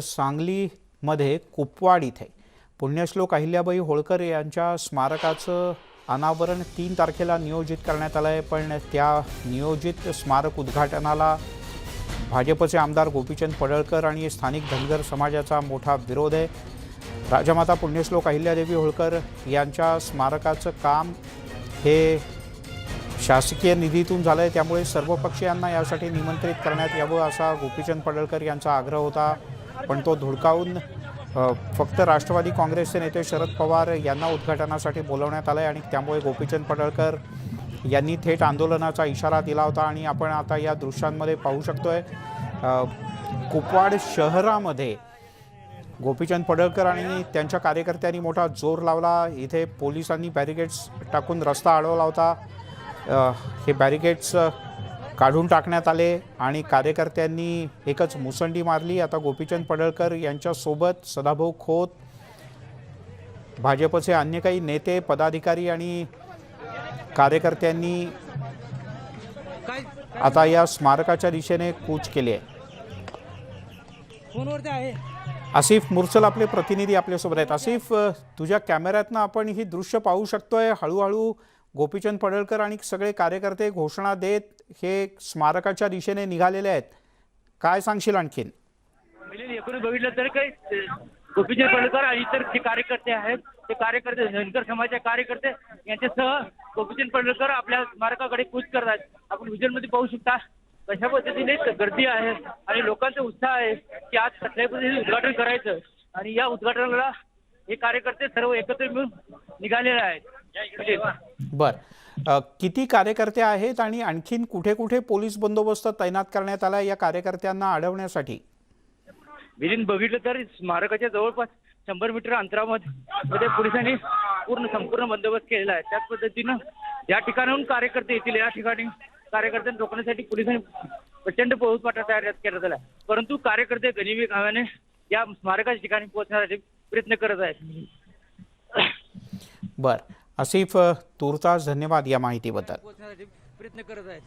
सांगलीमध्ये कुपवाड इथे. पुण्यश्लोक अहिल्याबाई होळकर यांच्या स्मारकाचं अनावरण तीन तारखेला नियोजित करण्यात आलं आहे. पण त्या नियोजित स्मारक उद्घाटनाला भाजपचे आमदार गोपीचंद पडळकर आणि स्थानिक धनगर समाजाचा मोठा विरोध आहे. राजमाता पुण्यश्लोक अहिल्यादेवी होळकर यांच्या स्मारकाचं काम हे शासकीय निधीतून झालं आहे त्यामुळे सर्व पक्षीयांना यासाठी निमंत्रित करण्यात यावं असा गोपीचंद पडळकर यांचा आग्रह होता. पण तो धुडकावून फक्त राष्ट्रवादी काँग्रेसचे नेते शरद पवार यांना उद्घाटनासाठी बोलवण्यात आलं आहे आणि त्यामुळे गोपीचंद पडळकर यांनी थेट आंदोलनाचा इशारा दिला होता आणि आपण आता या दृश्यांमध्ये पाहू शकतोय आहे कुपवाड शहरामध्ये गोपीचंद पडळकर आणि त्यांच्या कार्यकर्त्यांनी मोठा जोर लावला. इथे पोलिसांनी बॅरिकेड्स टाकून रस्ता अडवला होता. हे बॅरिकेड्स काढून टाकण्यात आले आणि कार्यकर्त्यांनी एकच मुसंडी मारली. आता गोपीचंद पडळकर यांच्यासोबत सदाभाऊ खोत भाजपचे अन्य काही नेते पदाधिकारी आणि कार्यकर्त्यांनी आता या स्मारकाच्या दिशेने कूच केली आहे. आसिफ मुर्सल आपले प्रतिनिधी आपल्यासोबत आहेत. आसिफ तुझ्या कॅमेऱ्यातनं आपण ही दृश्य पाहू शकतोय. हळूहळू गोपीचंद पडळकर आणि सगळे कार्यकर्ते घोषणा देत हे स्मारकाच्या दिशेने निघालेले आहेत. काय सांगशील आणखीन? एकूण बघितलं तर काही गोपीचंद पडळकर आणि इतर जे कार्यकर्ते आहेत ते कार्यकर्ते धनकर समाजाचे कार्यकर्ते यांच्यासह गोपीचंद पडळकर आपल्या स्मारकाकडे कूच करत आहेत आपण व्हिज्युअलमध्ये पाहू शकता कशा पद्धतीने गर्दी आहे आणि लोकांचा उत्साह आहे की आज कसल्या पद्धतीने उद्घाटन करायचं. आणि या उद्घाटनाला हे कार्यकर्ते सर्व एकत्र मिळून निघालेले आहेत. बर. किती कार्यकर्ते आहेत आणि आणखीन कुठे कुठे पोलीस बंदोबस्त तैनात करण्यात आला या कार्यकर्त्यांना अडवण्यासाठी? मिलिंद बघितलं तर स्मारकाच्या जवळपास शंभर मीटर अंतरामध्ये मध्ये पोलिसांनी पूर्ण संपूर्ण बंदोबस्त केलेला आहे. त्याच पद्धतीनं या ठिकाणाहून कार्यकर्ते येतील. या ठिकाणी कार्यकर्त्यांना रोखण्यासाठी पोलिसांनी प्रचंड पाठा तयार आला आहे. परंतु कार्यकर्ते गनिमी गावाने या स्मारकाच्या ठिकाणी पोहोचण्यासाठी प्रयत्न करत आहेत. बर. आसिफ अ, तूर्तास धन्यवाद या माहितीबद्दल. प्रयत्न करत आहेत